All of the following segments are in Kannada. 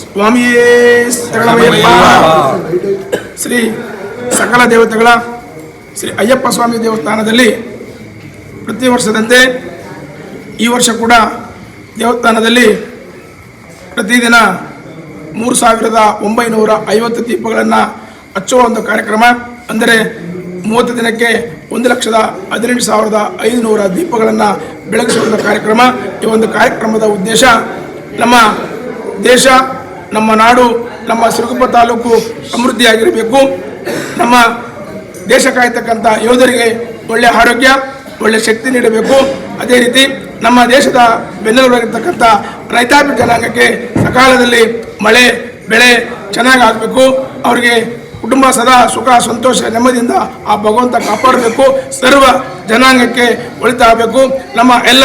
ಸ್ವಾಮಿಯೇ ಶ್ರೀ ಸಕಲ ದೇವತೆಗಳ, ಶ್ರೀ ಅಯ್ಯಪ್ಪ ಸ್ವಾಮಿ ದೇವಸ್ಥಾನದಲ್ಲಿ ಪ್ರತಿ ವರ್ಷದಂತೆ ಈ ವರ್ಷ ಕೂಡ ದೇವಸ್ಥಾನದಲ್ಲಿ ಪ್ರತಿದಿನ ಮೂರು ಸಾವಿರದ ಒಂಬೈನೂರ ಐವತ್ತು ದೀಪಗಳನ್ನು ಹಚ್ಚುವ ಒಂದು ಕಾರ್ಯಕ್ರಮ. ಅಂದರೆ ಮೂವತ್ತು ದಿನಕ್ಕೆ ಒಂದು ಲಕ್ಷದ ಹದಿನೆಂಟು ಸಾವಿರದ ಐದುನೂರ ದೀಪಗಳನ್ನು ಬೆಳಗಿಸುವ ಒಂದು ಕಾರ್ಯಕ್ರಮ. ಈ ಒಂದು ಕಾರ್ಯಕ್ರಮದ ಉದ್ದೇಶ ನಮ್ಮ ದೇಶ ನಮ್ಮ ನಾಡು, ನಮ್ಮ ಸಿರುಗುಪ್ಪ ತಾಲೂಕು ಸಮೃದ್ಧಿಯಾಗಿರಬೇಕು. ನಮ್ಮ ದೇಶ ಕಾಯ್ತಕ್ಕಂಥ ಯೋಧರಿಗೆ ಒಳ್ಳೆಯ ಆರೋಗ್ಯ ಒಳ್ಳೆಯ ಶಕ್ತಿ ನೀಡಬೇಕು. ಅದೇ ರೀತಿ ನಮ್ಮ ದೇಶದ ಬೆನ್ನೆಲುಬಾಗಿರ್ತಕ್ಕಂಥ ರೈತಾಪಿ ಜನಾಂಗಕ್ಕೆ ಸಕಾಲದಲ್ಲಿ ಮಳೆ, ಬೆಳೆ ಚೆನ್ನಾಗಿ ಆಗಬೇಕು. ಅವರಿಗೆ ಕುಟುಂಬ ಸದಾ ಸುಖ, ಸಂತೋಷ, ನೆಮ್ಮದಿಯಿಂದ ಆ ಭಗವಂತ ಕಾಪಾಡಬೇಕು. ಸರ್ವ ಜನಾಂಗಕ್ಕೆ ಒಳಿತಾಗಬೇಕು ನಮ್ಮ ಎಲ್ಲ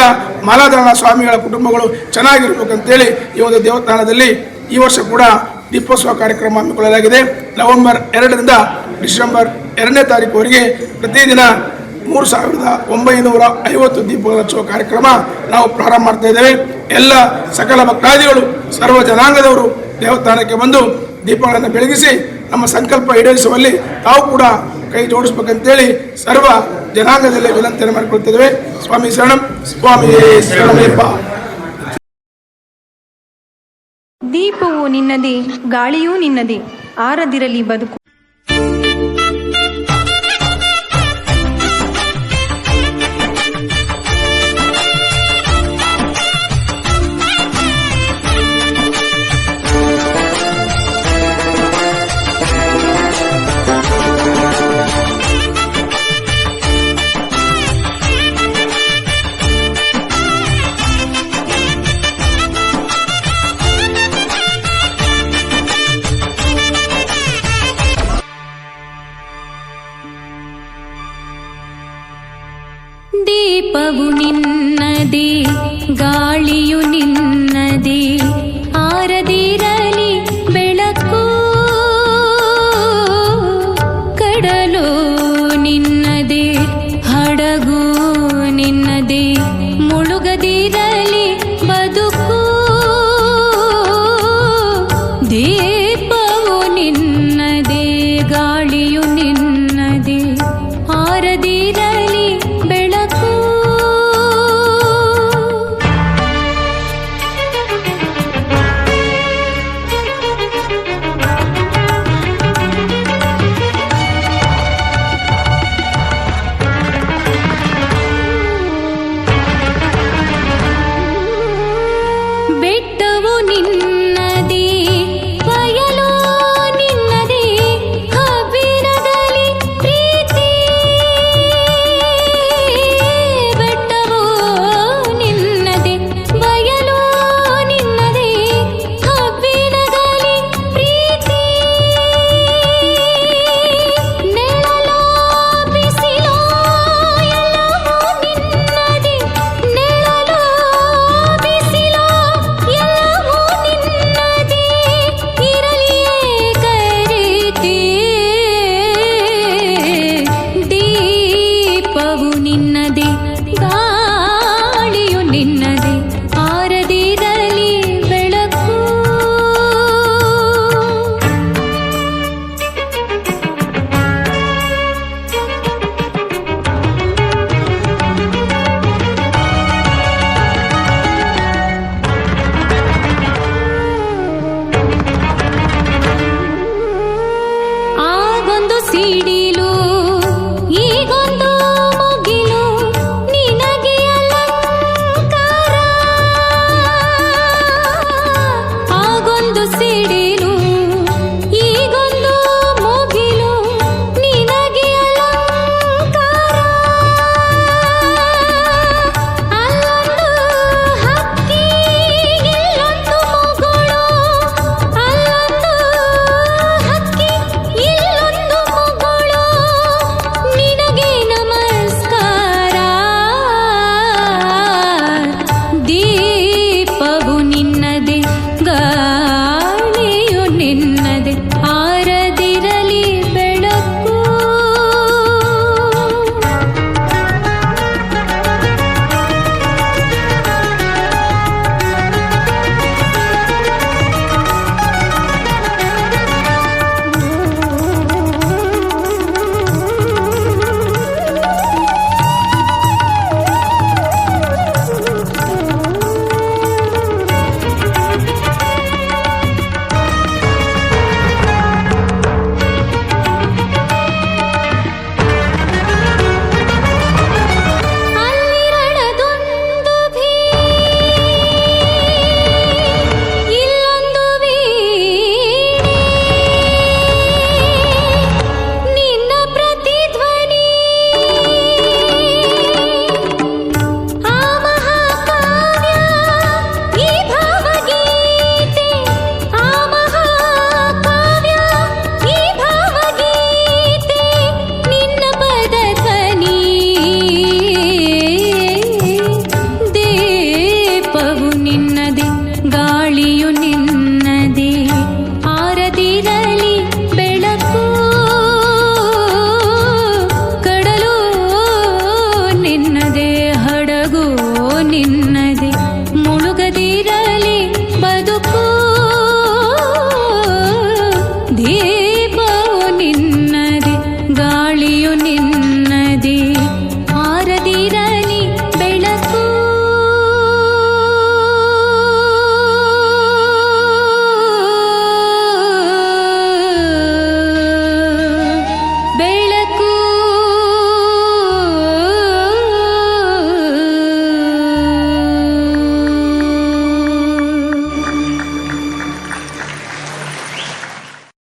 ಮಾಲಾಧಾರಣ ಸ್ವಾಮಿಗಳ ಕುಟುಂಬಗಳು ಚೆನ್ನಾಗಿರ್ಬೇಕಂತೇಳಿ ಈ ಒಂದು ದೇವಸ್ಥಾನದಲ್ಲಿ ಈ ವರ್ಷ ಕೂಡ ದೀಪೋತ್ಸವ ಕಾರ್ಯಕ್ರಮ ಹಮ್ಮಿಕೊಳ್ಳಲಾಗಿದೆ. ನವೆಂಬರ್ ಎರಡರಿಂದ ಡಿಸೆಂಬರ್ ಎರಡನೇ ತಾರೀಕುವರೆಗೆ ಪ್ರತಿದಿನ ಮೂರು ಸಾವಿರದ ಒಂಬೈನೂರ ಐವತ್ತು ದೀಪಗಳ ಹಚ್ಚುವ ಕಾರ್ಯಕ್ರಮ ನಾವು ಪ್ರಾರಂಭ ಮಾಡ್ತಾ ಇದ್ದೇವೆ. ಎಲ್ಲ ಸಕಲ ಭಕ್ತಾದಿಗಳು, ಸರ್ವ ಜನಾಂಗದವರು ದೇವಸ್ಥಾನಕ್ಕೆ ಬಂದು ದೀಪಗಳನ್ನು ಬೆಳಗಿಸಿ ನಮ್ಮ ಸಂಕಲ್ಪ ಈಡೇರಿಸುವಲ್ಲಿ ತಾವು ಕೂಡ ಕೈ ಜೋಡಿಸ್ಬೇಕಂತೇಳಿ ಸರ್ವ ಜನಾಂಗದಲ್ಲಿ ವಿನಂತಿಯನ್ನು ಮಾಡಿಕೊಳ್ತಿದ್ದೇವೆ ಸ್ವಾಮಿ ಶರಣಂ, ಸ್ವಾಮಿ ಶರಣಮಯ್ಯಪ್ಪ ದೀಪವು ನಿನ್ನದೇ ಗಾಳಿಯೂ ನಿನ್ನದೇ ಆರದಿರಲಿ ಬದುಕು. ದೀಪವು ನಿನ್ನದಿ ಗಾಳಿಯು ನಿನ್ನದಿ ಬಿಟ್ಟ சீடி